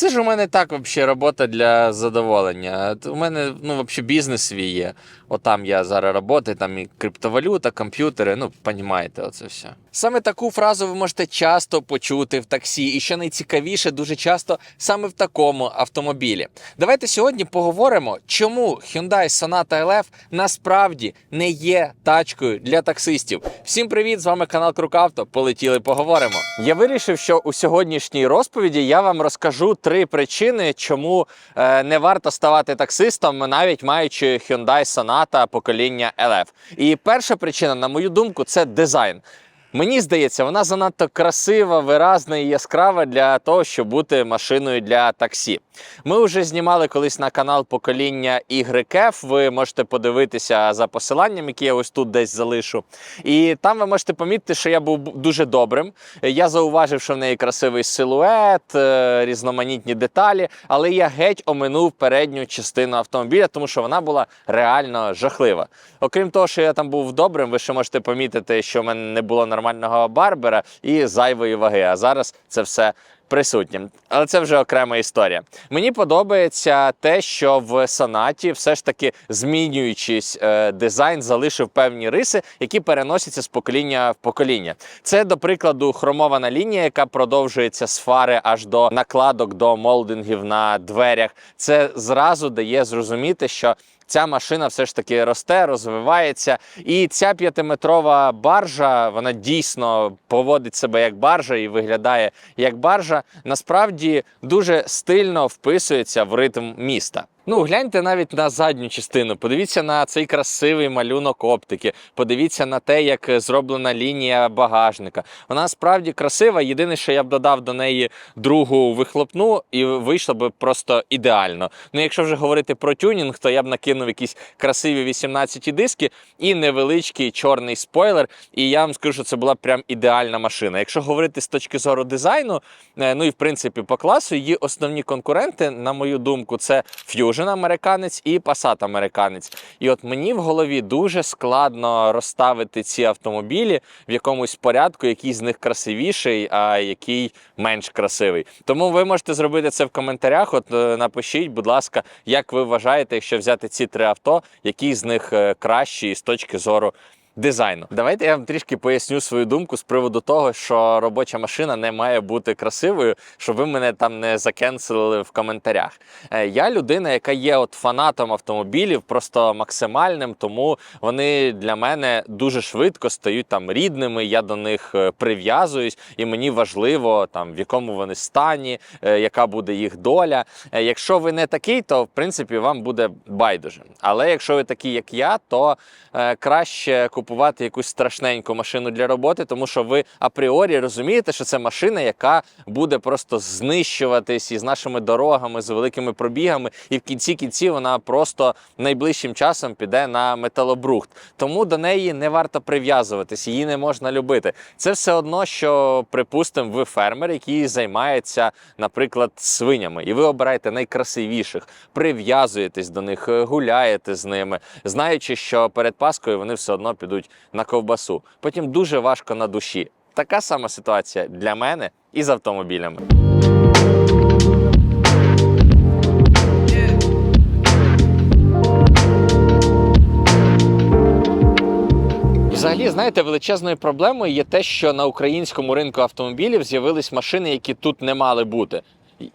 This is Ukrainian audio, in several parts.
Це ж у мене так взагалі робота для задоволення. У мене ну, взагалі бізнес свій є. Отам я зараз працюю, там і криптовалюта, комп'ютери, ну, понімаєте, оце все. Саме таку фразу ви можете часто почути в таксі, і що найцікавіше, дуже часто саме в такому автомобілі. Давайте сьогодні поговоримо, чому Hyundai Sonata LF насправді не є тачкою для таксистів. Всім привіт! З вами канал Крукавто. Полетіли, поговоримо. Я вирішив, що у сьогоднішній розповіді я вам розкажу три причини, чому е, не варто ставати таксистом, навіть маючи Hyundai Sonata покоління LF. І перша причина, на мою думку, це дизайн. Мені здається, вона занадто красива, виразна і яскрава для того, щоб бути машиною для таксі. Ми вже знімали колись на канал покоління YF, Ви можете подивитися за посиланням, яке я ось тут десь залишу. І там ви можете помітити, що я був дуже добрим. Я зауважив, що в неї красивий силует, е, різноманітні деталі, але я геть оминув передню частину автомобіля, тому що вона була реально жахлива. Окрім того, що я там був добрим, ви ще можете помітити, що в мене не було нормального барбера і зайвої ваги. А зараз це все. Присутнім, але це вже окрема історія. Мені подобається те, що в сонаті все ж таки змінюючись е, дизайн, залишив певні риси, які переносяться з покоління в покоління. Це, до прикладу, хромована лінія, яка продовжується з фари аж до накладок до молдингів на дверях. Це зразу дає зрозуміти, що ця машина все ж таки росте, розвивається. І ця п'ятиметрова баржа, вона дійсно поводить себе як баржа і виглядає як баржа. Насправді дуже стильно вписується в ритм міста. Ну, гляньте навіть на задню частину. Подивіться на цей красивий малюнок оптики. Подивіться на те, як зроблена лінія багажника. Вона справді красива. Єдине, що я б додав до неї другу вихлопну, і вийшло б просто ідеально. Ну, якщо вже говорити про тюнінг, то я б накинув якісь красиві 18 диски і невеличкий чорний спойлер. І я вам скажу, що це була прям ідеальна машина. Якщо говорити з точки зору дизайну, е, ну і в принципі по класу, її основні конкуренти, на мою думку, це Fusion американець і Passat американець. І от мені в голові дуже складно розставити ці автомобілі в якомусь порядку, який з них красивіший, а який менш красивий. Тому ви можете зробити це в коментарях. От е, напишіть, будь ласка, як ви вважаєте, якщо взяти ці три авто, який з них е, кращий з точки зору. Дизайну, давайте я вам трішки поясню свою думку з приводу того, що робоча машина не має бути красивою, щоб ви мене там не закенселили в коментарях. Е, Я людина, яка є от фанатом автомобілів, просто максимальним, тому вони для мене дуже швидко стають там рідними. Я до них е, прив'язуюсь, і мені важливо там в якому вони стані, е, яка буде їх доля. Якщо ви не такий, то в принципі вам буде байдуже. Але якщо ви такий, як я, то краще купувати якусь страшненьку машину для роботи, тому що ви апріорі розумієте, що це машина, яка буде просто знищуватись із нашими дорогами, з великими пробігами, і в кінці кінці вона просто найближчим часом піде на металобрухт. Тому до неї не варто прив'язуватись, її не можна любити. Це все одно, що припустимо, ви фермер, який займається, наприклад, свинями, і ви обираєте найкрасивіших, прив'язуєтесь до них, гуляєте з ними, знаючи, що перед Паскою вони все одно підуть на ковбасу. Потім дуже важко на душі. Така сама ситуація для мене і з автомобілями. Взагалі, знаєте, величезною проблемою є те, що на українському ринку автомобілів з'явились машини, які тут не мали бути.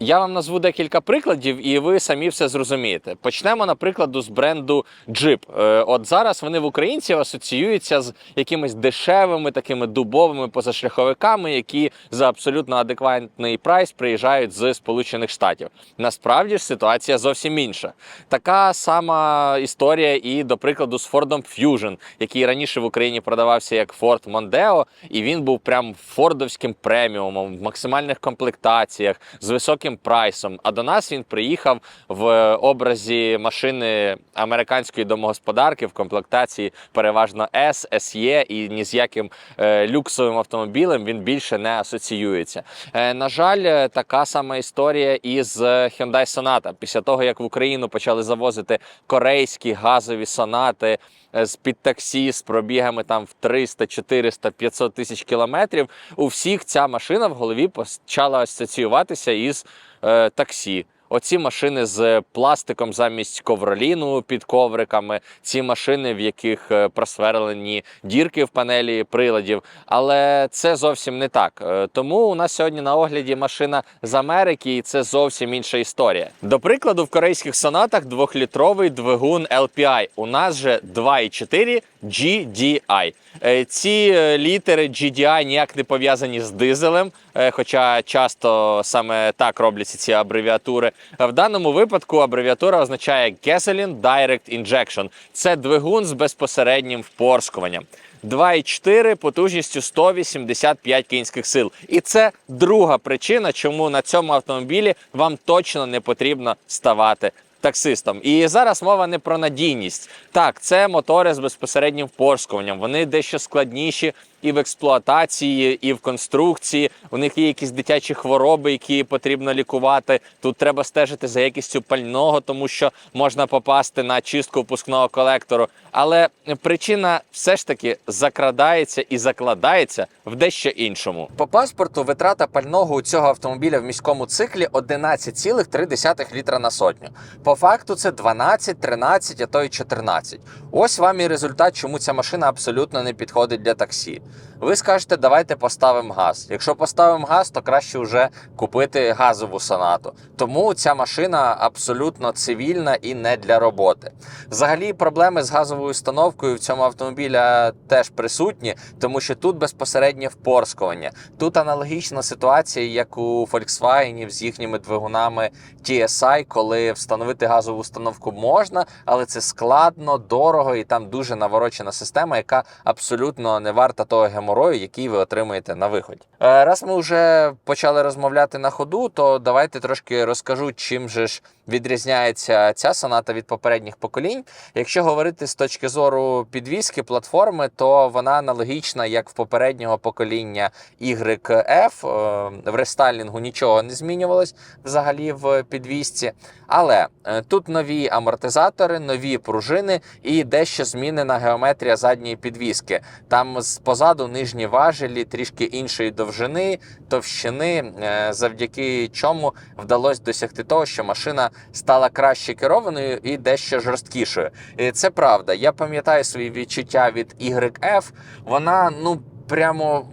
Я вам назву декілька прикладів, і ви самі все зрозумієте. Почнемо, наприклад, з бренду Jeep. Е, От зараз вони в українців асоціюються з якимись дешевими такими дубовими позашляховиками, які за абсолютно адекватний прайс приїжджають з Сполучених Штатів. Насправді ж ситуація зовсім інша. Така сама історія і, до прикладу, з Ford Fusion, який раніше в Україні продавався як Ford Mondeo, і він був прям фордовським преміумом в максимальних комплектаціях з високим прайсом. А до нас він приїхав в образі машини американської домогосподарки в комплектації переважно S, SE і ні з яким е, люксовим автомобілем він більше не асоціюється. Е, на жаль, е, така сама історія і з Hyundai Sonata. Після того, як в Україну почали завозити корейські газові сонати з під таксі з пробігами там в 300, 400, 500 тисяч кілометрів, у всіх ця машина в голові почала асоціюватися із е, таксі. Оці машини з пластиком замість ковроліну під ковриками, ці машини, в яких е, просверлені дірки в панелі приладів. Але це зовсім не так. Е, Тому у нас сьогодні на огляді машина з Америки, і це зовсім інша історія. До прикладу, в корейських сонатах двохлітровий двигун LPI. У нас же 2,4 GDI. Е, Ці е, літери GDI ніяк не пов'язані з дизелем, е, хоча часто саме так робляться ці абревіатури. В даному випадку абревіатура означає Gasoline Direct Injection. Це двигун з безпосереднім впорскуванням. 2,4 потужністю 185 кінських сил. І це друга причина, чому на цьому автомобілі вам точно не потрібно ставати таксистом. І зараз мова не про надійність. Так, це мотори з безпосереднім впорскуванням. Вони дещо складніші і в експлуатації, і в конструкції. У них є якісь дитячі хвороби, які потрібно лікувати. Тут треба стежити за якістю пального, тому що можна попасти на чистку впускного колектору. Але причина все ж таки закрадається і закладається в дещо іншому. По паспорту витрата пального у цього автомобіля в міському циклі 11,3 літра на сотню. По факту це 12, 13, а то й 14. Ось вам і результат, чому ця машина абсолютно не підходить для таксі. Ви скажете, давайте поставимо газ. Якщо поставимо газ, то краще вже купити газову сонату. Тому ця машина абсолютно цивільна і не для роботи. Взагалі, проблеми з газовою установкою в цьому автомобіля теж присутні, тому що тут безпосереднє впорскування. Тут аналогічна ситуація, як у Volkswagen з їхніми двигунами TSI, коли встановити газову установку можна, але це складно, дорого і там дуже наворочена система, яка абсолютно не варта того геморою, який ви отримаєте на виході. Е, Раз ми вже почали розмовляти на ходу, то давайте трошки розкажу, чим же ж відрізняється ця соната від попередніх поколінь. Якщо говорити з точки зору підвіски платформи, то вона аналогічна як в попереднього покоління YF. Е, В рестайлінгу нічого не змінювалось взагалі в підвісці. Але е, тут нові амортизатори, нові пружини і дещо змінена геометрія задньої підвіски. Там позаду нижні важелі трішки іншої довжини, товщини, е, завдяки чому вдалося досягти того, що машина стала краще керованою і дещо жорсткішою. І це правда. Я пам'ятаю свої відчуття від YF. Вона ну прямо.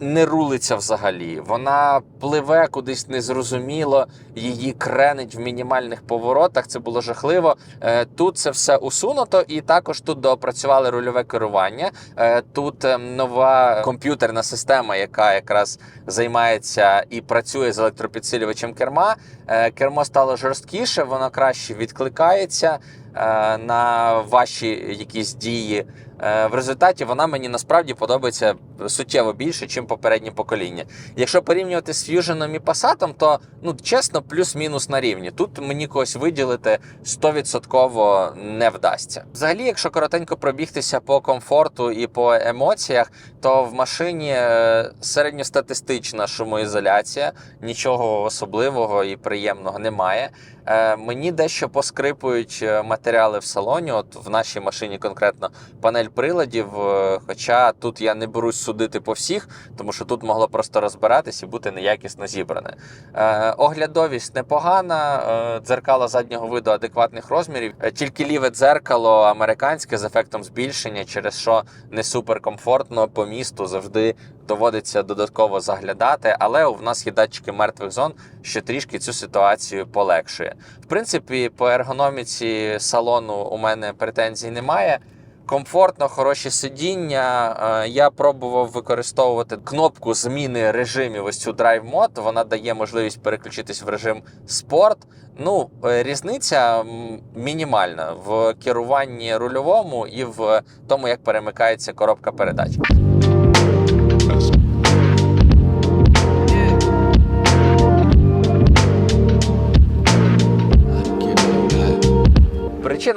Не рулиться взагалі, вона пливе кудись незрозуміло, її кренить в мінімальних поворотах. Це було жахливо. Е, Тут це все усунуто, і також тут доопрацювали рульове керування. Е, Тут е, нова комп'ютерна система, яка якраз займається і працює з електропідсилювачем керма. Е, Кермо стало жорсткіше, воно краще відкликається на ваші якісь дії. В результаті вона мені насправді подобається суттєво більше, ніж попереднє покоління. Якщо порівнювати з Fusion і Passat, то ну чесно, плюс-мінус на рівні. Тут мені когось виділити 100% не вдасться. Взагалі, якщо коротенько пробігтися по комфорту і по емоціях, то в машині е, середньостатистична шумоізоляція, нічого особливого і приємного немає. Е, Мені дещо поскрипують е, матеріали в салоні. От в нашій машині конкретно панель приладів. Хоча тут я не берусь судити по всіх, тому що тут могло просто розбиратись і бути неякісно зібране. Е, Оглядовість непогана, е, дзеркало заднього виду адекватних розмірів. Е, Тільки ліве дзеркало американське з ефектом збільшення, через що не суперкомфортно по місту завжди доводиться додатково заглядати. Але у нас є датчики мертвих зон, що трішки цю ситуацію полегшує. В принципі, по ергономіці салону у мене претензій немає. Комфортно, хороші сидіння. Е, Я пробував використовувати кнопку зміни режимів. Ось цю Drive Mode. Вона дає можливість переключитись в режим спорт. Ну, е, різниця мінімальна в керуванні рульовому і в тому, як перемикається коробка передач.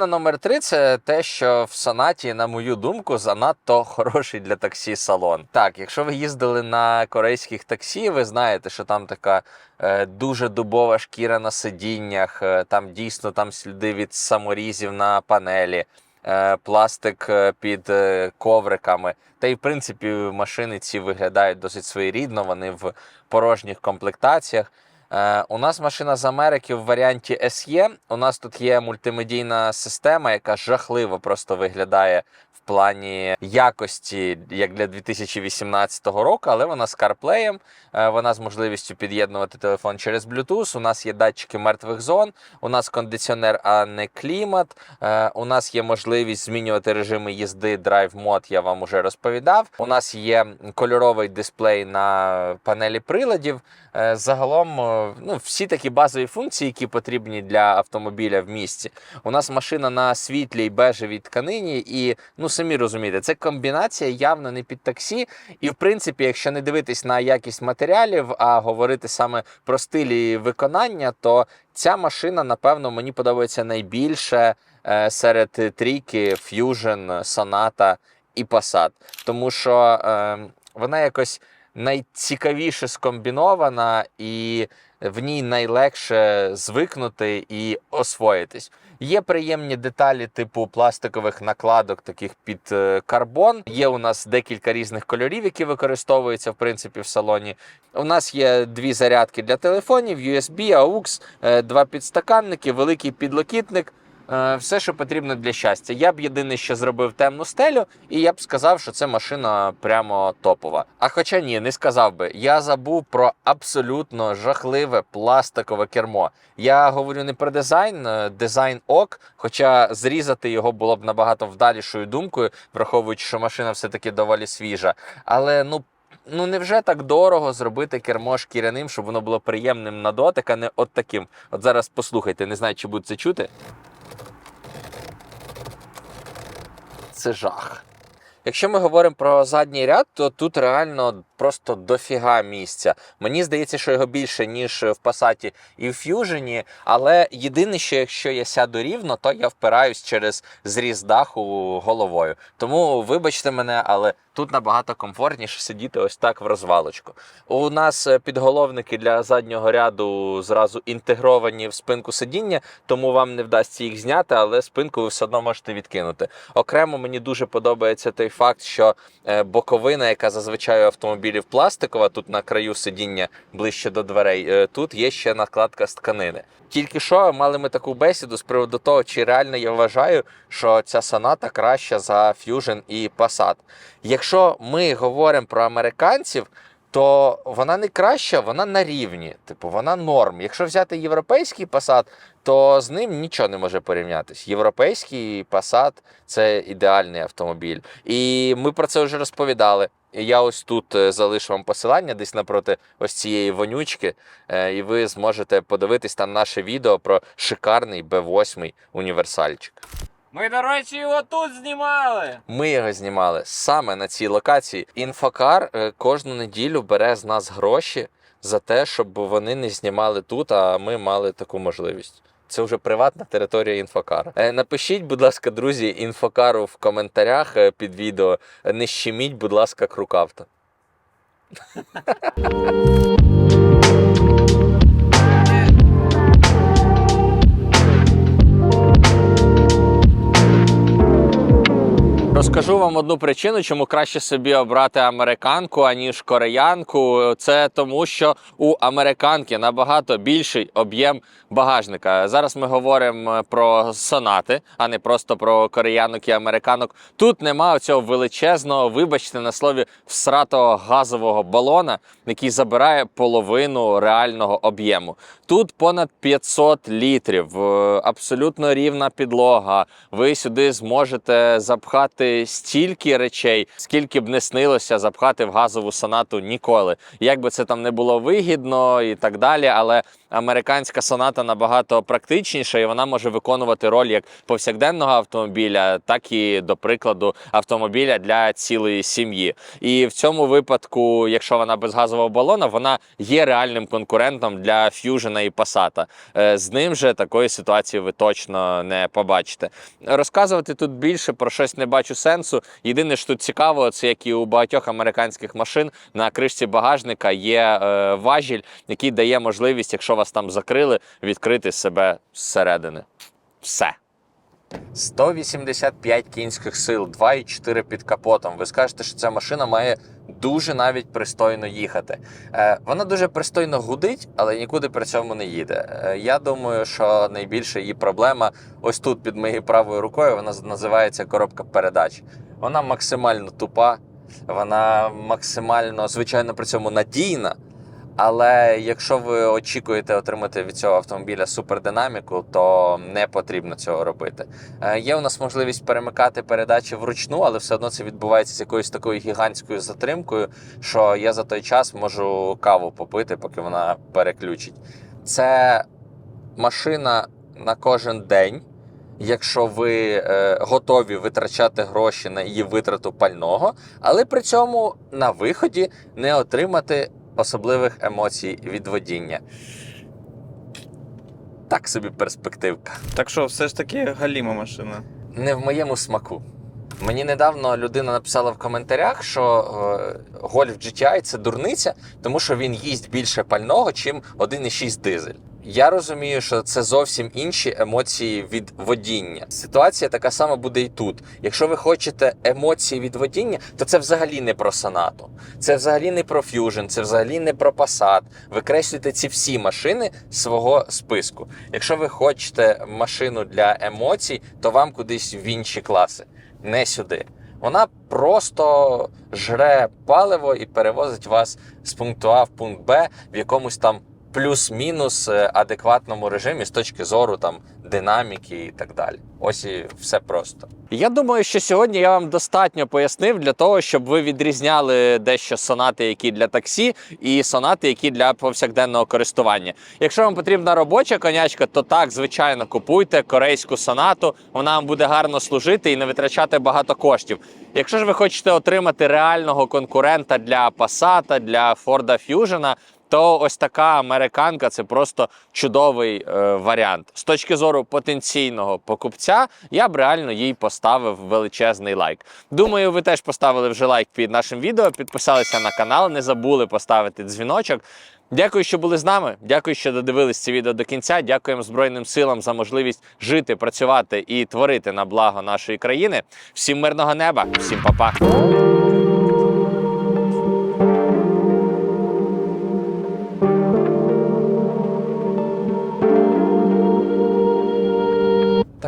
Причина номер три це те, що в сонаті, на мою думку, занадто хороший для таксі салон. Так, якщо ви їздили на корейських таксі, ви знаєте, що там така е, дуже дубова шкіра на сидіннях, е, там дійсно там сліди від саморізів на панелі. е, Пластик е, під е, ковриками. Та й в принципі машини ці виглядають досить своєрідно. Вони в порожніх комплектаціях. Е, у нас машина з Америки в варіанті SE. У нас тут є мультимедійна система, яка жахливо просто виглядає в плані якості, як для 2018 року, але вона з CarPlay, е, вона з можливістю під'єднувати телефон через Bluetooth. У нас є датчики мертвих зон, у нас кондиціонер, а не клімат. Е, У нас є можливість змінювати режими їзди Drive Mode, я вам уже розповідав. У нас є кольоровий дисплей на панелі приладів. Е, Загалом, ну, всі такі базові функції, які потрібні для автомобіля в місті. У нас машина на світлій бежевій тканині, і ну самі розумієте, це комбінація явно не під таксі. І в принципі, якщо не дивитись на якість матеріалів, а говорити саме про стилі виконання, то ця машина, напевно, мені подобається найбільше е, серед трійки Fusion, Sonata і Passat. Тому що е, вона якось найцікавіше скомбінована і в ній найлегше звикнути і освоїтись. Є приємні деталі типу пластикових накладок, таких під е, карбон. Є у нас декілька різних кольорів, які використовуються в принципі в салоні. У нас є дві зарядки для телефонів: USB, AUX, е, два підстаканники, великий підлокітник. Е, Все, що потрібно для щастя. Я б єдине, що зробив темну стелю, і я б сказав, що це машина прямо топова. А хоча ні, не сказав би. Я забув про абсолютно жахливе пластикове кермо. Я говорю не про дизайн, е, дизайн ок. Хоча зрізати його було б набагато вдалішою думкою, враховуючи, що машина все-таки доволі свіжа. Але ну. Ну, невже так дорого зробити кермо шкіряним, щоб воно було приємним на дотик, а не от таким. От зараз послухайте, не знаю, чи буде це чути. Це жах. Якщо ми говоримо про задній ряд, то тут реально просто дофіга місця. Мені здається, що його більше, ніж в Passat і в Fusion, але єдине, що якщо я сяду рівно, то я впираюсь через зріз даху головою. Тому вибачте мене, але тут набагато комфортніше сидіти ось так в розвалочку. У нас е, підголовники для заднього ряду зразу інтегровані в спинку сидіння, тому вам не вдасться їх зняти, але спинку ви все одно можете відкинути. Окремо мені дуже подобається той факт, що е, боковина, яка зазвичай у автомобілів пластикова, тут на краю сидіння ближче до дверей, е, тут є ще накладка з тканини. Тільки що мали ми таку бесіду з приводу того, чи реально я вважаю, що ця соната краща за Fusion і Passat. Якщо ми говоримо про американців, то вона не краща, вона на рівні. Типу, вона норм. Якщо взяти європейський Passat, то з ним нічого не може порівнятись. Європейський Passat – це ідеальний автомобіль. І ми про це вже розповідали. Я ось тут е, залишу вам посилання десь напроти ось цієї вонючки, е, і ви зможете подивитись там наше відео про шикарний B8 універсальчик. Ми, до речі, його тут знімали. Ми його знімали саме на цій локації. Інфокар е, кожну неділю бере з нас гроші за те, щоб вони не знімали тут, а ми мали таку можливість. Це вже приватна територія інфокара. Е, Напишіть, будь ласка, друзі, інфокару в коментарях е, під відео. Не щеміть, будь ласка, крукавто. Розкажу вам одну причину, чому краще собі обрати американку, аніж кореянку. Це тому, що у американки набагато більший об'єм багажника. Зараз ми говоримо про сонати, а не просто про кореянок і американок. Тут нема цього величезного, вибачте на слові, всратого газового балона, який забирає половину реального об'єму. Тут понад 500 літрів, е, абсолютно рівна підлога. Ви сюди зможете запхати стільки речей, скільки б не снилося запхати в газову сонату ніколи. Як би це там не було вигідно і так далі, але американська соната набагато практичніша, і вона може виконувати роль як повсякденного автомобіля, так і, до прикладу, автомобіля для цілої сім'ї. І в цьому випадку, якщо вона без газового балона, вона є реальним конкурентом для Fusion і Passat. Е, З ним же такої ситуації ви точно не побачите. Розказувати тут більше про щось не бачу сенсу. Єдине, що тут цікаво, це як і у багатьох американських машин на кришці багажника є е, важіль, який дає можливість, якщо вас там закрили, відкрити себе зсередини. Все. 185 кінських сил, 2,4 під капотом. Ви скажете, що ця машина має дуже навіть пристойно їхати. Е, вона дуже пристойно гудить, але нікуди при цьому не їде. Е, я думаю, що найбільша її проблема ось тут під моєю правою рукою. Вона називається коробка передач. Вона максимально тупа, вона максимально, звичайно, при цьому надійна. Але якщо ви очікуєте отримати від цього автомобіля супердинаміку, то не потрібно цього робити. Е, Є у нас можливість перемикати передачі вручну, але все одно це відбувається з якоюсь такою гігантською затримкою, що я за той час можу каву попити, поки вона переключить. Це машина на кожен день. Якщо ви е, готові витрачати гроші на її витрату пального, але при цьому на виході не отримати особливих емоцій від водіння. Так собі перспективка. Так що, все ж таки галіма машина. Не в моєму смаку. Мені недавно людина написала в коментарях, що е, Golf GTI це дурниця, тому що він їсть більше пального, чим 1,6 дизель. Я розумію, що це зовсім інші емоції від водіння. Ситуація така сама буде і тут. Якщо ви хочете емоції від водіння, то це взагалі не про Сонату, це взагалі не про Fusion, це взагалі не про Passat. Викреслюйте ці всі машини свого списку. Якщо ви хочете машину для емоцій, то вам кудись в інші класи, не сюди. Вона просто жре паливо і перевозить вас з пункту А в пункт Б в якомусь там плюс-мінус е, адекватному режимі з точки зору там динаміки і так далі. Ось і все просто. Я думаю, що сьогодні я вам достатньо пояснив для того, щоб ви відрізняли дещо сонати, які для таксі, і сонати, які для повсякденного користування. Якщо вам потрібна робоча конячка, то так, звичайно, купуйте корейську сонату. Вона вам буде гарно служити і не витрачати багато коштів. Якщо ж ви хочете отримати реального конкурента для Passat, для Ford Fusion, то ось така американка це просто чудовий е, варіант. З точки зору потенційного покупця, я б реально їй поставив величезний лайк. Думаю, ви теж поставили вже лайк під нашим відео, підписалися на канал, не забули поставити дзвіночок. Дякую, що були з нами. Дякую, що додивились це відео до кінця. Дякуємо Збройним силам за можливість жити, працювати і творити на благо нашої країни. Всім мирного неба, всім па-па.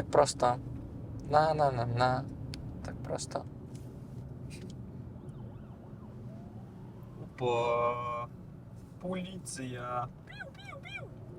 Так просто. На-на-на-на. Так просто. Опа. Поліція.